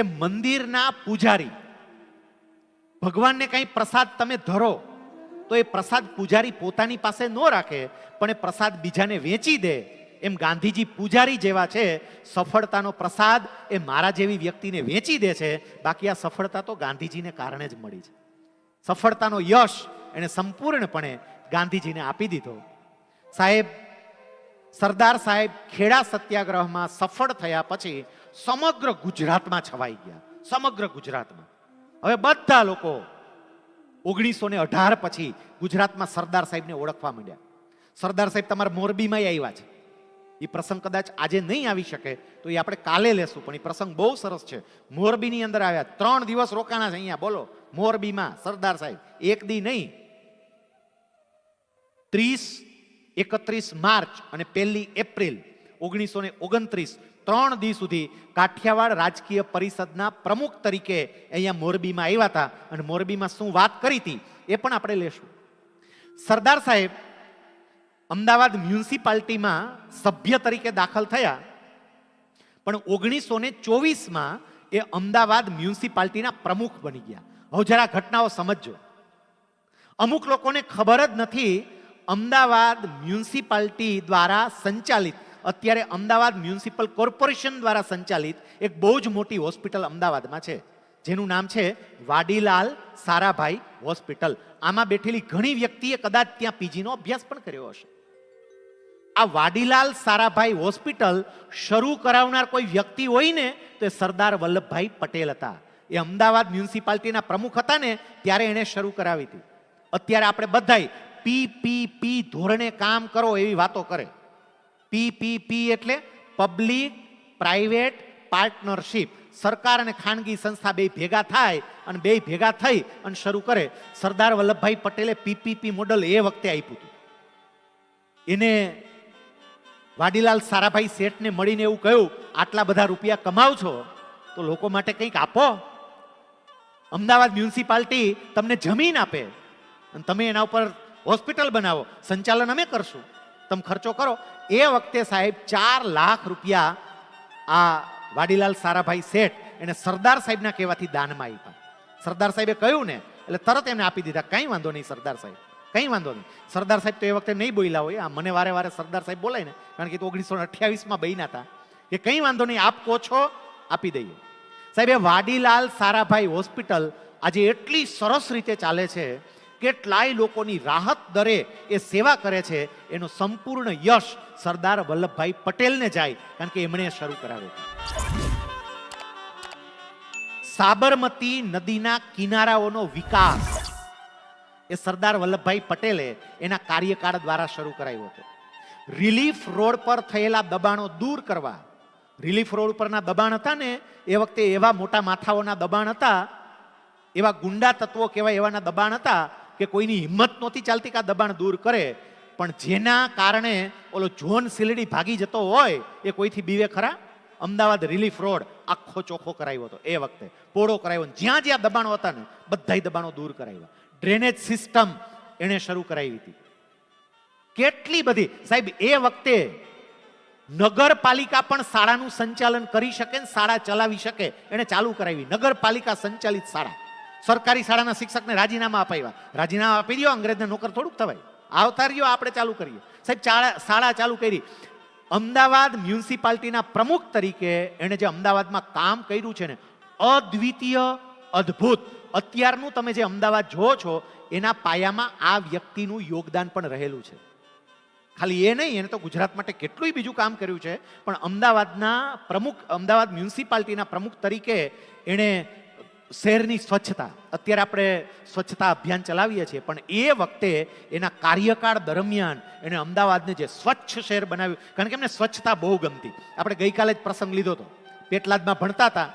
કે મંદિરના પૂજારી. ભગવાનને કંઈ પ્રસાદ તમે ધરો, તો એ પ્રસાદ પૂજારી પોતાની પાસે ન રાખે, પણ એ પ્રસાદ બીજાને વેચી દે. એમ ગાંધીજી પૂજારી જેવા છે, સફળતાનો પ્રસાદ એ મારા જેવી વ્યક્તિને વેચી દે છે. બાકી આ સફળતા તો ગાંધીજીને કારણે જ મળી છે. સફળતાનો યશ એણે સંપૂર્ણપણે ગાંધીજીને આપી દીધો. સાહેબ સરદાર સાહેબ ખેડા સત્યાગ્રહમાં સફળ થયા પછી સમગ્ર ગુજરાતમાં છવાઈ ગયા. સમગ્ર ગુજરાતમાં. હવે બધા લોકો ઓગણીસો ને અઢાર પછી ગુજરાતમાં સરદાર સાહેબને ઓળખવા માંડ્યા. સરદાર સાહેબ તમારા મોરબીમાં આવ્યા છે. એ પ્રસંગ કદાચ આજે નહીં આવી શકે તો એ આપણે કાલે લેશું, પણ એ પ્રસંગ બહુ સરસ છે. મોરબીની અંદર આવ્યા. ત્રણ દિવસ રોકાણા છે અહીંયા. બોલો, મોરબીમાં સરદાર સાહેબ. એક દી નહીં. ત્રીસ એકત્રીસ માર્ચ અને પહેલી એપ્રિલ ઓગણીસો ને ઓગણત્રીસ ત્રણ દી સુધી કાઠિયાવાડ રાજકીય પરિષદના પ્રમુખ તરીકે અહીંયા મોરબીમાં આવ્યા હતા અને મોરબીમાં શું વાત કરી હતી એ પણ આપણે લેશું. સરદાર સાહેબ અમદાવાદ મ્યુનિસિપાલિટીમાં સભ્ય તરીકે દાખલ થયા, પણ ઓગણીસો ને ચોવીસમાં એ અમદાવાદ મ્યુનિસિપાલિટીના પ્રમુખ બની ગયા. હવે જરા ઘટનાઓ સમજજો. અમુક લોકોને ખબર જ નથી અમદાવાદ મ્યુનિસિપાલિટી દ્વારા સંચાલિત, અત્યારે અમદાવાદ મ્યુનિસિપલ કોર્પોરેશન દ્વારા સંચાલિત એક બહુ જ મોટી હોસ્પિટલ અમદાવાદમાં છે. જેનું નામ છે વાડીલાલ સારાભાઈ હોસ્પિટલ. આમાં બેઠેલી ઘણી વ્યક્તિએ કદાચ ત્યાં પીજીનો અભ્યાસ પણ કર્યો હશે. આ વાડીલાલ સારાભાઈ હોસ્પિટલ શરૂ કરાવનાર કોઈ વ્યક્તિ હોય ને, તો એ સરદાર વલ્લભભાઈ પટેલ હતા. એ અમદાવાદ મ્યુનિસિપાલિટીના પ્રમુખ હતા ને, ત્યારે એણે શરૂ કરાવી હતી. અત્યારે આપણે બધાય પી પી પી ધોરણે કામ કરો એવી વાતો કરે. પી પી પી એટલે પબ્લિક, પ્રાઇવેટ, પાર્ટનરશિપ. સરકાર અને ખાનગી સંસ્થા બે ભેગા થાય અને બે ભેગા થઈ અને શરૂ કરે. સરદાર વલ્લભભાઈ પટેલે પીપીપી મોડલ એ વખતે આપ્યું હતું. એને વાડીલાલ સારાભાઈ શેઠને મળીને એવું કહ્યું, આટલા બધા રૂપિયા કમાવ છો તો લોકો માટે કંઈક આપો. અમદાવાદ મ્યુનિસિપાલિટી તમને જમીન આપે. અને તમે એના ઉપર હોસ્પિટલ બનાવો, સંચાલન અમે કરશું. તમે ખર્ચો કરો. એ વખતે સાહેબ ચાર લાખ રૂપિયા આ વાડીલાલ સારાભાઈ શેઠ એને સરદાર સાહેબના કહેવાથી દાનમાં આપ્યા. સરદાર સાહેબે કહ્યું ને, એટલે તરત એમને આપી દીધા. કંઈ વાંધો નહીં સરદાર સાહેબ, કંઈ વાંધો નહીં. સરદાર સાહેબ તો એ વખતે નહીં બોલ્યા હોય. આ મને વારે વારે સરદાર સાહેબ બોલાય ને, કારણ કે ઓગણીસો અઠ્યાવીસમાં બન્યા હતા. કે કંઈ વાંધો નહીં, આપ કહો છો આપી દઈએ. સાહેબ, એ વાડીલાલ સારાભાઈ હોસ્પિટલ આજે એટલી સરસ રીતે ચાલે છે કેટલાય લોકોની રાહત દરે એ સેવા કરે છે, એનો સંપૂર્ણ યશ સરદાર વલ્લભભાઈ પટેલને જાય, કારણ કે એમણે શરૂ કરાવ્યું. સાબરમતી નદીના કિનારાઓનો વિકાસ. એ સરદાર વલ્લભભાઈ પટેલે એના કાર્યકાળ દ્વારા શરૂ કરાવ્યો હતો. રિલીફ રોડ પર થયેલા દબાણો દૂર કરવા. રિલીફ રોડ પરના દબાણ હતા ને, એ વખતે એવા મોટા માથાઓના દબાણ હતા, એવા ગુંડા તત્વો કહેવાય એવાના દબાણ હતા કે કોઈની હિંમત નહોતી ચાલતી કે આ દબાણ દૂર કરે, પણ જેના કારણે ઓલો જોન સિલડી ભાગી જતો હોય, એ કોઈથી બીવે ખરા? અમદાવાદ રિલીફ રોડ આખો ચોખ્ખો કરાયો હતો એ વખતે. પોળો કરાયો જ્યાં જ્યાં દબાણો હતા ને, બધાય દબાણો દૂર કરાવ્યા. ડ્રેનેજ સિસ્ટમ એણે શરૂ કરાવી હતી. કેટલી બધી, સાહેબ, એ વખતે નગરપાલિકા પણ શાળાનું સંચાલન કરી શકે ને શાળા ચલાવી શકે એને ચાલુ કરાવી. નગરપાલિકા સંચાલિત શાળા. સરકારી શાળાના શિક્ષકને રાજીનામા અપાવ્યા. રાજીનામા આપી દો અંગ્રેજને નોકર થોડુંક થવાય. આવતા રહ્યો આપણે ચાલુ કરીએ. સાહેબ શાળા ચાલુ કરી. અમદાવાદ મ્યુનિસિપાલિટીના પ્રમુખ તરીકે એણે જે અમદાવાદમાં કામ કર્યું છે ને, અદ્વિતીય, અદ્ભુત. અત્યારનું તમે જે અમદાવાદ જુઓ છો, એના પાયામાં આ વ્યક્તિનું યોગદાન પણ રહેલું છે. ખાલી એ નહીં, એને તો ગુજરાત માટે કેટલું બીજું કામ કર્યું છે, પણ અમદાવાદના પ્રમુખ, અમદાવાદ મ્યુનિસિપાલિટીના પ્રમુખ તરીકે એણે શહેરની સ્વચ્છતા. અત્યારે આપણે સ્વચ્છતા અભિયાન ચલાવીએ છીએ, પણ એ વખતે એના કાર્યકાળ દરમિયાન એણે અમદાવાદને જે સ્વચ્છ શહેર બનાવ્યું, કારણ કે એમને સ્વચ્છતા બહુ ગમતી. આપણે ગઈકાલે જ પ્રસંગ લીધો હતો. પેટલાદમાં ભણતા હતા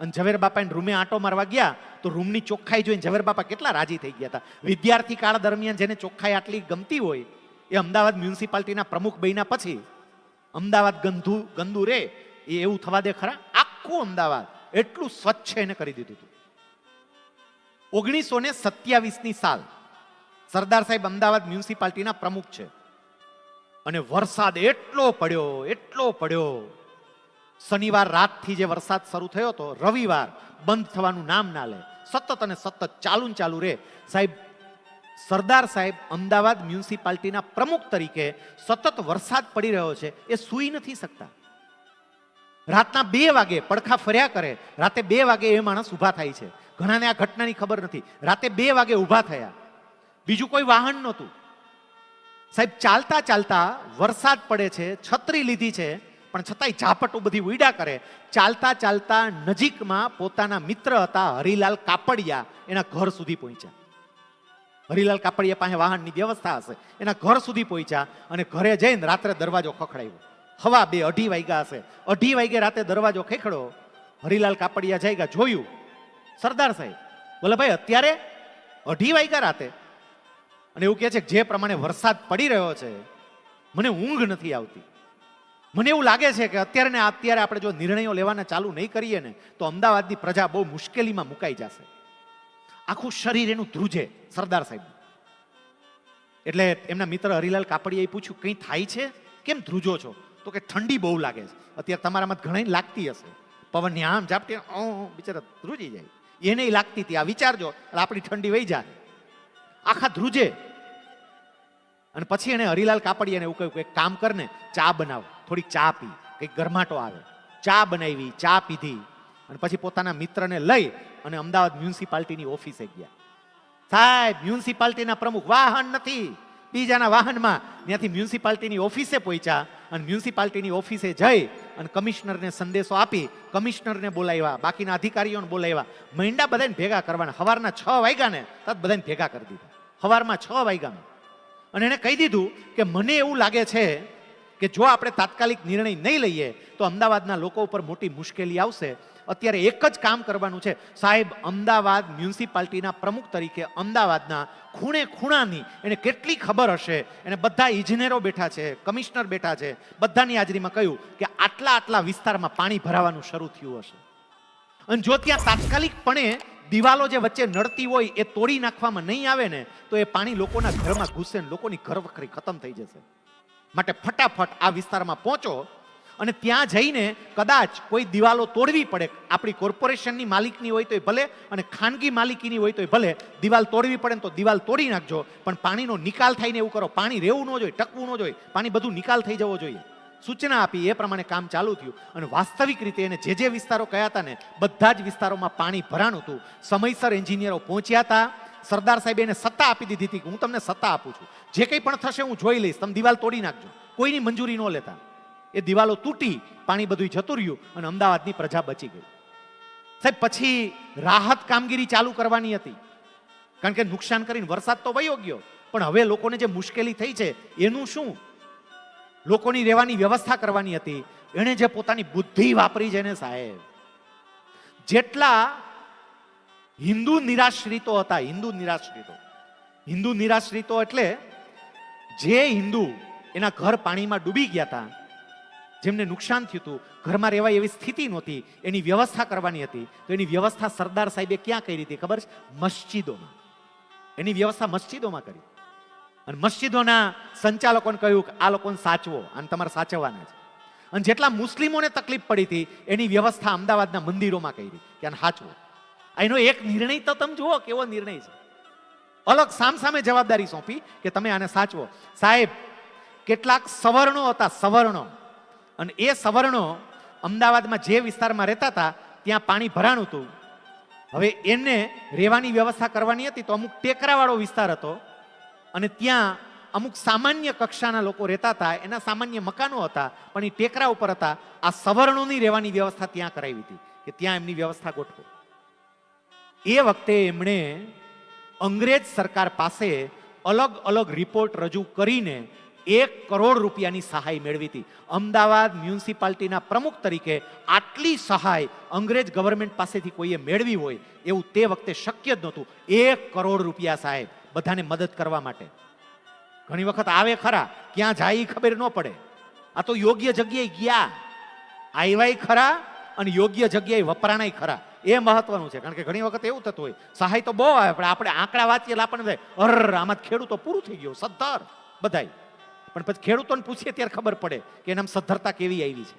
અને ઝવેર બાપાને રૂમે આંટો મારવા ગયા, તો રૂમની ચોખ્ખાઈ જોઈને ઝવેર બાપા કેટલા રાજી થઈ ગયા હતા. વિદ્યાર્થી કાળ દરમિયાન જેને ચોખ્ખાઈ આટલી ગમતી હોય, એ અમદાવાદ મ્યુનિસિપાલિટીના પ્રમુખ બન્યા પછી અમદાવાદ ગંદુ ગંદુ રે, એ એવું થવા દે ખરા? આખું અમદાવાદ એટલું સ્વચ્છ એને કરી દીધું હતું. ઓગણીસો ને સત્યાવીસની સાલ સરદાર સાહેબ અમદાવાદ મ્યુનિસિપાલિટીના પ્રમુખ છે. અને વરસાદ એટલો પડ્યો એટલો પડ્યો. શનિવાર રાતથી જે વરસાદ શરૂ થયો હતો, રવિવાર બંધ થવાનું નામ ના લે. સતત અને સતત ચાલુ ચાલુ રે. સાહેબ, સરદાર સાહેબ અમદાવાદ મ્યુનિસિપાલિટીના પ્રમુખ તરીકે સતત વરસાદ પડી રહ્યો છે, એ સૂઈ નથી શકતા. રાતના બે વાગે પડખા ફર્યા કરે, રાતે બે વાગે એ માણસ ઊભા થાય છે. ઘણાને આ ઘટનાની ખબર નથી. રાતે બે વાગે ઊભા થયા. બીજું કોઈ વાહન નહોતું. સાહેબ, ચાલતા ચાલતા વરસાદ પડે છે, છત્રી લીધી છે, પણ છતાંય ઝાપટો બધી ઉડા કરે. ચાલતા ચાલતા નજીકમાં પોતાના મિત્ર હતા હરિલાલ કાપડિયા. એના ઘર સુધી પહોંચ્યા. હરિલાલ કાપડિયા પાસે વાહનની વ્યવસ્થા હશે. એના ઘર સુધી પહોંચ્યા અને ઘરે જઈને રાત્રે દરવાજો ખખડાવ્યો. હવા બે અઢી વાગ્યા હશે. અઢી વાગે રાતે દરવાજો ખેખડો. હરિલાલ કાપડિયા જાયગા જોયું. સરદાર સાહેબ, બોલે, ભાઈ, અત્યારે અઢી વાગ્યા રાતે. અને એવું કહે છે જે પ્રમાણે વરસાદ પડી રહ્યો છે, મને ઊંઘ નથી આવતી. મને એવું લાગે છે કે અત્યારે ને અત્યારે આપણે જો નિર્ણયો લેવાના ચાલુ નહીં કરીએ ને, તો અમદાવાદની પ્રજા બહુ મુશ્કેલીમાં મુકાઈ જશે. આખું શરીર એનું ધ્રુજે, સરદાર સાહેબ. એટલે એમના મિત્ર હરિલાલ કાપડિયાએ પૂછ્યું, કંઈ થાય છે? કેમ ધ્રુજો છો? તો કે ઠંડી બહુ લાગે છે. અત્યારે તમારામાં ઘણી લાગતી હશે. પવનની આમ ઝાપટી ઓ બિચારા ધ્રુજી જાય. એને લાગતી હતી. આ વિચારજો એટલે આપણી ઠંડી વહી જાય. આખા ધ્રુજે. અને પછી એને હરિલાલ કાપડિયાને એવું કહ્યું કે કામ કર ને ચા બનાવ. થોડીક ચા પી. કંઈક ગરમાટો આવે. ચા બનાવી, ચા પીધી. અને પછી પોતાના મિત્રને લઈ અને અમદાવાદ મ્યુનિસિપાલિટીની ઓફિસે ગયા. સાહેબ, મ્યુનિસિપાલિટીના પ્રમુખ વાહન નથી. બીજાના વાહનમાં ત્યાંથી મ્યુનિસિપાલિટીની ઓફિસે પહોંચ્યા. અને મ્યુનિસિપાલિટીની ઓફિસે જઈ અને કમિશનરને સંદેશો આપી કમિશનરને બોલાવ્યા, બાકીના અધિકારીઓને બોલાવ્યા. મહિંડા બધાને ભેગા કરવાના. સવારના છ વાગ્યાને તત બધાને ભેગા કરી દીધા. સવારમાં છ વાગ્યાને અને એણે કહી દીધું કે મને એવું લાગે છે કે જો આપણે તાત્કાલિક નિર્ણય નહીં લઈએ, તો અમદાવાદના લોકો ઉપર મોટી મુશ્કેલી આવશે. અત્યારે એક જ કામ કરવાનું છે. સાહેબ, અમદાવાદ મ્યુનિસિપાલિટીના પ્રમુખ તરીકે અમદાવાદના ખૂણે ખૂણાની એને કેટલી ખબર હશે? એને બધા ઇજનેરો બેઠા છે, કમિશનર બેઠા છે. બધાની હાજરીમાં કહ્યું કે આટલા આટલા વિસ્તારમાં પાણી ભરાવાનું શરૂ થયું હશે. અને જો ત્યાં તાત્કાલિકપણે દિવાલો જે વચ્ચે નડતી હોય એ તોડી નાખવામાં નહીં આવે ને, તો એ પાણી લોકોના ઘરમાં ઘૂસે ને લોકોની ઘર વખરી ખતમ થઈ જશે. માટે ફટાફટ આ વિસ્તારમાં પહોંચો. અને ત્યાં જઈને કદાચ કોઈ દિવાલો તોડવી પડે, આપણી કોર્પોરેશનની માલિકની હોય તોય ભલે અને ખાનગી માલિકીની હોય તોય ભલે, દિવાલ તોડવી પડે ને તો દિવાલ તોડી નાખજો, પણ પાણીનો નિકાલ થઈને એવું કરો, પાણી રહેવું ન જોઈએ, ટકવું ન જોઈએ, પાણી બધું નિકાલ થઈ જવો જોઈએ. સૂચના આપી એ પ્રમાણે કામ ચાલુ થયું. અને વાસ્તવિક રીતે એને જે જે વિસ્તારો કયા હતા ને, બધા જ વિસ્તારોમાં પાણી ભરાણું હતું. સમયસર એન્જિનિયરો પહોંચ્યા હતા. સરદાર સાહેબે એને સત્તા આપી દીધી હતી કે હું તમને સત્તા આપું છું. જે કંઈ પણ થશે હું જોઈ લઈશ. તમે દિવાલ તોડી નાખજો. કોઈની મંજૂરી ન લેતા. એ દિવાલો તૂટી, પાણી બધું જતું રહ્યું અને અમદાવાદની પ્રજા બચી ગઈ. સાહેબ, પછી રાહત કામગીરી ચાલુ કરવાની હતી. કારણ કે નુકસાન કરીને વરસાદ તો વયો ગયો, પણ હવે લોકોને જે મુશ્કેલી થઈ છે, એનું શું? લોકોની રહેવાની વ્યવસ્થા કરવાની હતી. એણે જે પોતાની બુદ્ધિ વાપરી છે ને સાહેબ, જેટલા હિન્દુ નિરાશ્રિતો હતા, હિન્દુ નિરાશ્રિતો. હિન્દુ નિરાશ્રિતો એટલે જે હિન્દુ એના ઘર પાણીમાં ડૂબી ગયા હતા જેમને નુકસાન થયું હતું, ઘરમાં રહેવા એવી સ્થિતિ નહોતી, એની વ્યવસ્થા કરવાની હતી. તો એની વ્યવસ્થા સરદાર સાહેબે ક્યાં કરી હતી ખબર છે? મસ્જિદોમાં. એની વ્યવસ્થા મસ્જિદોમાં કરી. અને મસ્જિદોના સંચાલકોને કહ્યું કે આ લોકોને સાચવો અને તમારે સાચવવાના છે. અને જેટલા મુસ્લિમોને તકલીફ પડી હતી, એની વ્યવસ્થા અમદાવાદના મંદિરોમાં કરી કે આને સાચવો. એનો એક નિર્ણય તો તમે જુઓ કેવો નિર્ણય છે. અલગ સામસામે જવાબદારી સોંપી કે તમે આને સાચવો. સાહેબ, કેટલાક સવર્ણો હતા, સવર્ણો. અને એ સવર્ણો અમદાવાદમાં જે વિસ્તારમાં રહેતા હતા, ત્યાં પાણી ભરાણું હતું. હવે એને રહેવાની વ્યવસ્થા કરવાની હતી તો અમુક ટેકરાવાળો વિસ્તાર હતો અને ત્યાં અમુક સામાન્ય કક્ષાના લોકો રહેતા હતા, એના સામાન્ય મકાનો હતા, પણ એ ટેકરા ઉપર હતા. આ સવર્ણોની રહેવાની વ્યવસ્થા ત્યાં કરાવી હતી કે ત્યાં એમની વ્યવસ્થા ગોઠવો. એ વખતે એમણે અંગ્રેજ સરકાર પાસે અલગ અલગ રિપોર્ટ રજૂ કરીને એક કરોડ રૂપિયાની સહાય મેળવી હતી. અમદાવાદ મ્યુનિસિપાલિટીના પ્રમુખ તરીકે આટલી સહાય અંગ્રેજ ગવર્મેન્ટ પાસેથી કોઈએ મેળવી હોય એવું તે વખતે શક્ય જ નહોતું. એક કરોડ રૂપિયા સાહેબ, બધાને મદદ કરવા માટે. ઘણી વખત આવે ખરા, ક્યાં જાય ખબર ન પડે. આ તો યોગ્ય જગ્યાએ ગયા. આવ્યાય ખરા અને યોગ્ય જગ્યાએ વપરાણાય ખરા. એ મહત્વનું છે, કારણ કે ઘણી વખત એવું થતું હોય, સહાય તો બહુ આવે, પણ આપણે આંકડા વાંચીએ આપણને અર આમાં ખેડૂતો પૂરું થઈ ગયું, સદ્ધર, બધાય. પણ પછી ખેડૂતોને પૂછીએ ત્યારે ખબર પડે કે એનામાં સદ્ધરતા કેવી આવી છે.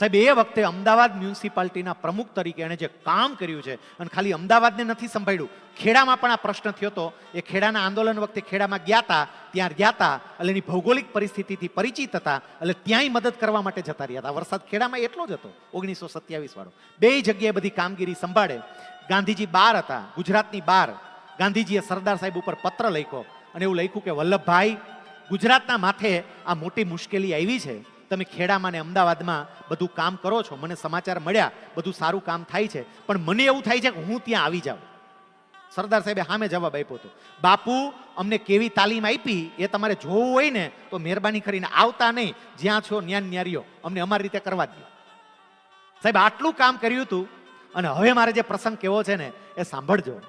સાહેબ, એ વખતે અમદાવાદ મ્યુનિસિપાલિટીના પ્રમુખ તરીકે એણે જે કામ કર્યું છે, અને ખાલી અમદાવાદને નથી સંભાળ્યું, ખેડામાં પણ આ પ્રશ્ન થયો હતો. એ ખેડાના આંદોલન વખતે ખેડામાં ગયા હતા ત્યાં ગયા હતા એટલે એની ભૌગોલિક પરિસ્થિતિથી પરિચિત હતા, એટલે ત્યાંય મદદ કરવા માટે જતા રહ્યા હતા. વરસાદ ખેડામાં એટલો જ હતો, ઓગણીસો સત્યાવીસ વાળો. બે જગ્યાએ બધી કામગીરી સંભાળે. ગાંધીજી બાર હતા, ગુજરાતની બાર. ગાંધીજીએ સરદાર સાહેબ ઉપર પત્ર લખ્યો અને એવું લખ્યું કે, વલ્લભભાઈ, ગુજરાતના માથે આ મોટી મુશ્કેલી આવી છે. તમે ખેડામાં ને અમદાવાદમાં બધું કામ કરો છો. મને સમાચાર મળ્યા, બધું સારું કામ થાય છે. પણ મને એવું થાય છે કે હું ત્યાં આવી જાઉં. સરદાર સાહેબે સામે જવાબ આપ્યો હતો, બાપુ, અમને કેવી તાલીમ આપી? એ તમારે જોવું હોય ને તો મહેરબાની કરીને આવતા નહીં. જ્યાં છો ન્યાન ન્યારીઓ અમને અમારી રીતે કરવા દો સાહેબ, આટલું કામ કર્યું હતું. અને હવે મારે જે પ્રસંગ કેવો છે ને, એ સાંભળજો.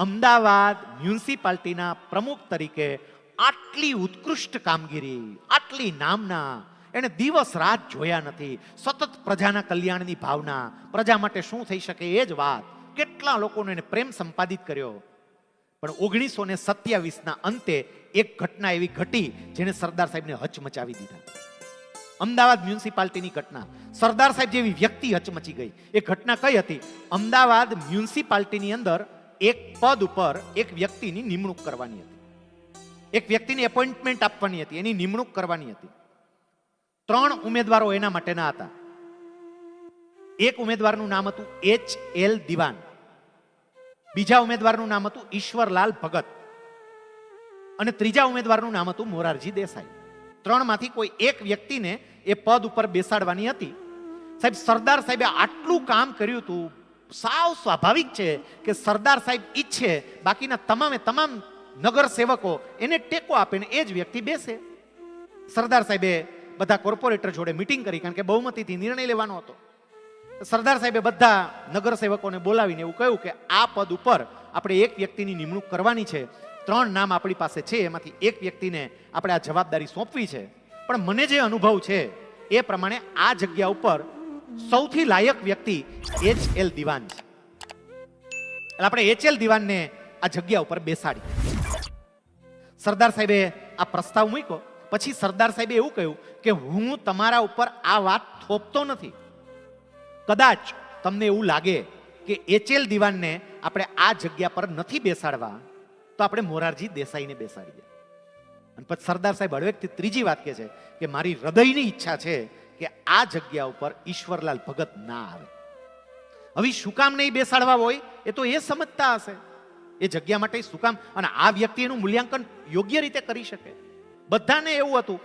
અમદાવાદ મ્યુનિસિપાલિટીના પ્રમુખ તરીકે આટલી ઉત્કૃષ્ટ કામગીરી, આટલી નામના, એને દિવસ રાત જોયા નથી. સતત પ્રજાના કલ્યાણની ભાવના, પ્રજા માટે શું થઈ શકે એ જ વાત. કેટલા લોકોનો એને પ્રેમ સંપાદિત કર્યો. પણ ઓગણીસો ને સત્યાવીસના અંતે એક ઘટના એવી ઘટી જેને સરદાર સાહેબને હચમચાવી દીધા. અમદાવાદ મ્યુનિસિપાલિટીની ઘટના. સરદાર સાહેબ જેવી વ્યક્તિ હચમચી ગઈ. એ ઘટના કઈ હતી? અમદાવાદ મ્યુનિસિપાલિટીની અંદર એક પદ ઉપર એક વ્યક્તિની નિમણૂક કરવાની હતી. એક વ્યક્તિની એપોઇન્ટમેન્ટ આપવાની હતી, એની નિમણૂક કરવાની હતી. ત્રણ ઉમેદવારો એના માટેના હતા. એક ઉમેદવારનું નામ હતું એચ એલ દિવાન. બીજા ઉમેદવારનું નામ હતું ઈશ્વરલાલ ભગત. અને ત્રીજા ઉમેદવારનું નામ હતું મોરારજી દેસાઈ. ત્રણમાંથી કોઈ એક વ્યક્તિને એ પદ ઉપર બેસાડવાની હતી. સાહેબ, સરદાર સાહેબે આટલું કામ કર્યું હતું સાવ સ્વાભાવિક છે કે સરદાર સાહેબ ઈચ્છે બાકીના તમામે તમામ નગર સેવકો એને ટેકો આપે ને એ જ વ્યક્તિ બેસે. સરદાર સાહેબે બધા કોર્પોરેટર જોડે મિટિંગ કરી કારણ કે બહુમતીથી નિર્ણય લેવાનો હતો. સરદાર સાહેબે બધા નગર સેવકોને બોલાવીને એવું કહ્યું કે આ પદ ઉપર આપણે એક વ્યક્તિની નિમણૂક કરવાની છે. ત્રણ નામ આપણી પાસે છે, એમાંથી એક વ્યક્તિને આપણે આ જવાબદારી સોંપવી છે. પણ મને જે અનુભવ છે એ પ્રમાણે આ જગ્યા ઉપર સૌથી લાયક વ્યક્તિ એચ એલ દિવાન છે. એટલે આપણે એચ એલ દિવાનને આ જગ્યા ઉપર બેસાડી. સરદાર સાહેબે આ પ્રસ્તાવ મૂક્યો. પછી સરદાર સાહેબે એવું કહ્યું કે હું તમારા ઉપર આ વાત થોપતો નથી. કદાચ તમને એવું લાગે કે એચ એલ દિવાનને આપણે આ જગ્યા પર નથી બેસાડવા, તો આપણે મોરારજી દેસાઈને બેસાડીએ અને પછી સરદાર સાહેબ હળવેકથી ત્રીજી વાત કહે છે કે મારી હૃદયની ઈચ્છા છે કે આ જગ્યા ઉપર ઈશ્વરલાલ ભગત ના આવે. હવે શું કામ નહીં બેસાડવા હોય? એ તો એ સમજતા હશે. એ જગ્યા માટે શું કામ? અને આ વ્યક્તિ એનું મૂલ્યાંકન યોગ્ય રીતે કરી શકે. બધાને એવું હતું.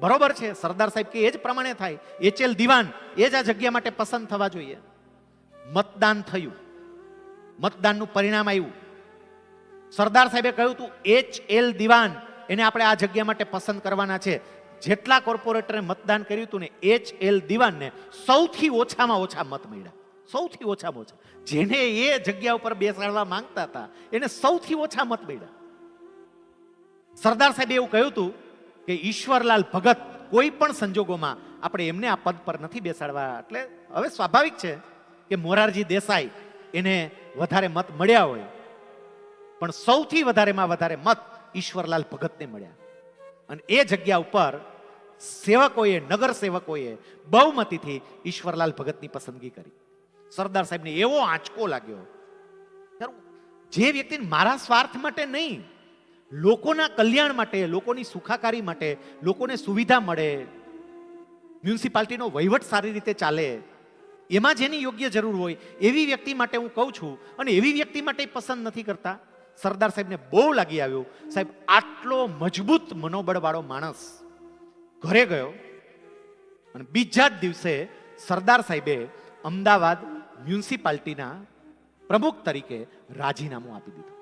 બરોબર છે, સરદાર સાહેબ કે એ જ પ્રમાણે થાય. એચએલ દિવાન, એ જ આ જગ્યા માટે પસંદ થવા જોઈએ. મતદાન થયું. મતદાનનું પરિણામ આવ્યું. સરદાર સાહેબે કહ્યું હતું એચ એલ દિવાન, એને આપણે આ જગ્યા માટે પસંદ કરવાના છે. જેટલા કોર્પોરેટરે મતદાન કર્યું હતું ને, એચ એલ દિવાનને સૌથી ઓછામાં ઓછા મત મળ્યા. સૌથી ઓછામાં ઓછા. જેને એ જગ્યા ઉપર બેસાડવા માંગતા હતા, એને સૌથી ઓછા મત મળ્યા. સરદાર સાહેબે એવું કહ્યું હતું કે ઈશ્વરલાલ ભગત કોઈ પણ સંજોગોમાં આપણે એમને આ પદ પર નથી બેસાડવા. એટલે હવે સ્વાભાવિક છે કે મોરારજી દેસાઈ એને વધારે મત મળ્યા હોય. પણ સૌથી વધારેમાં વધારે મત ઈશ્વરલાલ ભગતને મળ્યા. અને એ જગ્યા ઉપર સેવકોએ, નગર સેવકોએ બહુમતીથી ઈશ્વરલાલ ભગતની પસંદગી કરી. સરદાર સાહેબને એવો આંચકો લાગ્યો. જે વ્યક્તિ મારા સ્વાર્થ માટે નહીં, લોકોના કલ્યાણ માટે, લોકોની સુખાકારી માટે, લોકોને સુવિધા મળે, મ્યુનિસિપાલિટીનો વહીવટ સારી રીતે ચાલે, એમાં જેની યોગ્ય જરૂર હોય, એવી વ્યક્તિ માટે હું કહું છું, અને એવી વ્યક્તિ માટે પસંદ નથી કરતા. સરદાર સાહેબને બહુ લાગી આવ્યું. સાહેબ, આટલો મજબૂત મનોબળવાળો માણસ ઘરે ગયો અને બીજા જ દિવસે સરદાર સાહેબે અમદાવાદ મ્યુનિસિપાલિટીના પ્રમુખ તરીકે રાજીનામું આપી દીધું.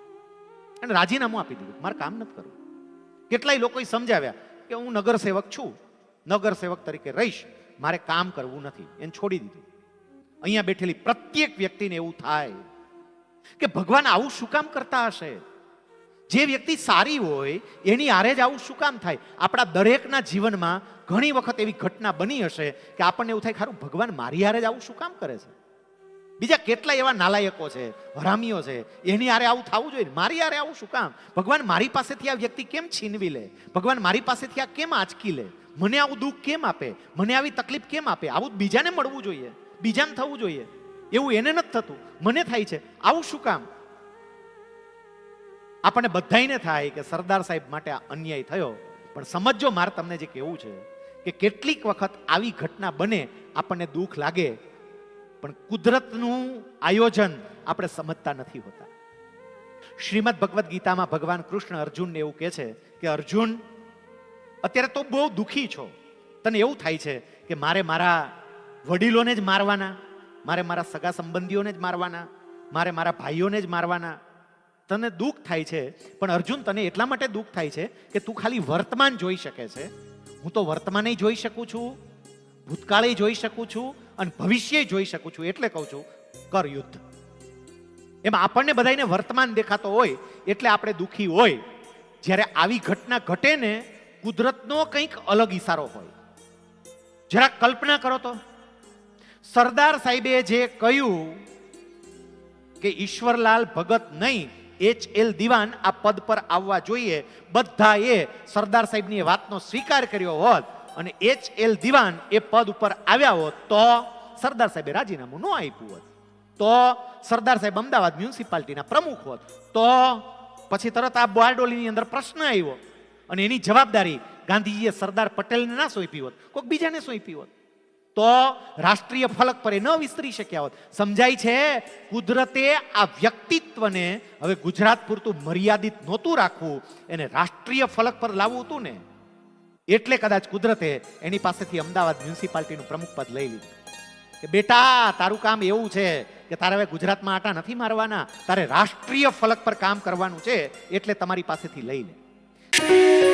અને રાજીનામું આપી દીધું. મારે કામ નથી કરવું. કેટલાય લોકોએ સમજાવ્યા કે હું નગરસેવક છું. નગરસેવક તરીકે રહીશ. મારે કામ કરવું નથી. એને છોડી દીધું. અહીંયા બેઠેલી પ્રત્યેક વ્યક્તિને એવું થાય કે ભગવાન આવું શું કામ કરતા હશે? જે વ્યક્તિ સારી હોય, એની આરે જ આવું શું કામ થાય? આપણા દરેકના જીવનમાં ઘણી વખત એવી ઘટના બની હશે કે આપણને એવું થાય ખારું ભગવાન મારી આરે જ આવું શું કામ કરે છે? બીજા કેટલા એવા નાલાયકો છે, હરામીઓ છે, એની આરે આવું થવું જોઈએ. મારી આરે આવું શું કામ? ભગવાન મારી પાસેથી આ વ્યક્તિ કેમ છીનવી લે? ભગવાન મારી પાસેથી આ કેમ આંચકી લે? મને આવું દુઃખ કેમ આપે? મને આવી તકલીફ કેમ આપે? આવું બીજાને મળવું જોઈએ. બીજાને થવું જોઈએ. એવું એને નથી થતું. મને થાય છે, આવું શું કામ? આપણને બધાયને થાય કે સરદાર સાહેબ માટે આ અન્યાય થયો. પણ સમજો મારે તમને જે કહેવું છે કે કેટલીક વખત આવી ઘટના બને, આપણને દુઃખ લાગે, પણ કુદરતનું આયોજન આપણે સમજતા નથી હોતા. શ્રીમદ ભગવદ્ ગીતામાં ભગવાન કૃષ્ણ અર્જુનને એવું કહે છે કે, અર્જુન, અત્યારે તો બહુ દુઃખી છો. તને એવું થાય છે કે મારે મારા વડીલોને જ મારવાના? મારે મારા સગા સંબંધીઓને જ મારવાના, મારે મારા ભાઈઓને જ મારવાના. તને દુઃખ થાય છે, પણ અર્જુન તને એટલા માટે દુઃખ થાય છે કે તું ખાલી વર્તમાન જોઈ શકે છે. હું તો વર્તમાને જોઈ શકું છું, ભૂતકાળે જોઈ શકું છું અને ભવિષ્ય જોઈ શકું છું, એટલે કહું છું, કર યુદ્ધ. એમાં આપણને બધાને વર્તમાન દેખાતો હોય, એટલે આપણે દુઃખી હોય. જ્યારે આવી ઘટના ઘટે ને કુદરતનો કંઈક અલગ ઈશારો હોય. જરા કલ્પના કરો તો. સરદાર સાહેબે જે કહ્યું કે ઈશ્વરલાલ ભગત નહીં, એચ એલ દિવાન આ પદ પર આવવા જોઈએ બધા એ સરદાર સાહેબની વાતનો સ્વીકાર કર્યો હોત અને એચ એલ દિવાન એ પદ ઉપર આવ્યા હોત તો સરદાર સાહેબે રાજીનામું ન આપ્યું હોત, તો સરદાર સાહેબ અમદાવાદ મ્યુનિસિપાલિટીના પ્રમુખ હોત, તો પછી તરત આ બારડોલીની અંદર પ્રશ્ન આવ્યો અને એની જવાબદારી ગાંધીજીએ સરદાર પટેલને ના સોંપી હોત, કોઈક બીજાને સોંપી હોત. તો રાષ્ટ્રીય ફલક પર એ ન વિસ્તરી શક્યા હોત. સમજાય છે, કુદરતે આ વ્યક્તિત્વને હવે ગુજરાત પૂરતું મર્યાદિત નહોતું રાખવું, એને રાષ્ટ્રીય ફલક પર લાવવું હતું ને. એટલે કદાચ કુદરતે એની પાસેથી અમદાવાદ મ્યુનિસિપાલિટીનું પ્રમુખ પદ લઈ લીધું. કે બેટા, તારું કામ એવું છે કે તારે હવે ગુજરાતમાં આટા નથી મારવાના, તારે રાષ્ટ્રીય ફલક પર કામ કરવાનું છે, એટલે તમારી પાસેથી લઈ લે